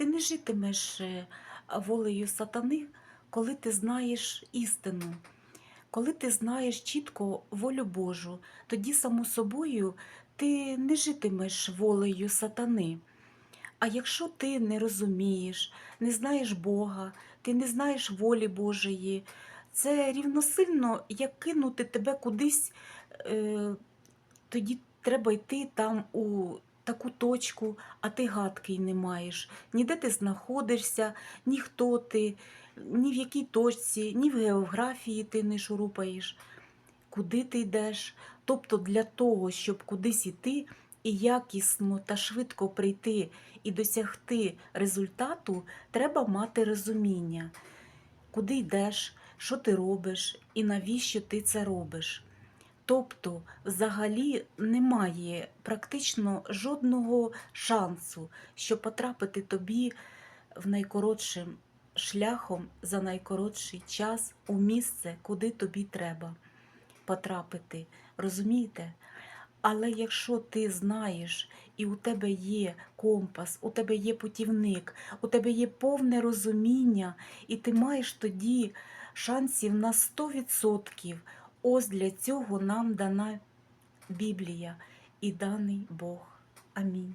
Ти не житимеш е, волею сатани, коли ти знаєш істину. Коли ти знаєш чітко волю Божу, тоді, само собою, ти не житимеш волею сатани. А якщо ти не розумієш, не знаєш Бога, ти не знаєш волі Божої, це рівносильно, як кинути тебе кудись, е, тоді треба йти там у таку точку, а ти гадки й не маєш. Ніде ти знаходишся, ні хто ти, ні в якій точці, ні в географії ти не шурупаєш. Куди ти йдеш? Тобто для того, щоб кудись іти і якісно та швидко прийти і досягти результату, треба мати розуміння, куди йдеш, що ти робиш і навіщо ти це робиш. Тобто, взагалі немає практично жодного шансу, щоб потрапити тобі в найкоротшим шляхом за найкоротший час у місце, куди тобі треба потрапити. Розумієте? Але якщо ти знаєш, і у тебе є компас, у тебе є путівник, у тебе є повне розуміння, і ти маєш тоді шансів на 100%. Ось для цього нам дана Біблія і даний Бог. Амінь.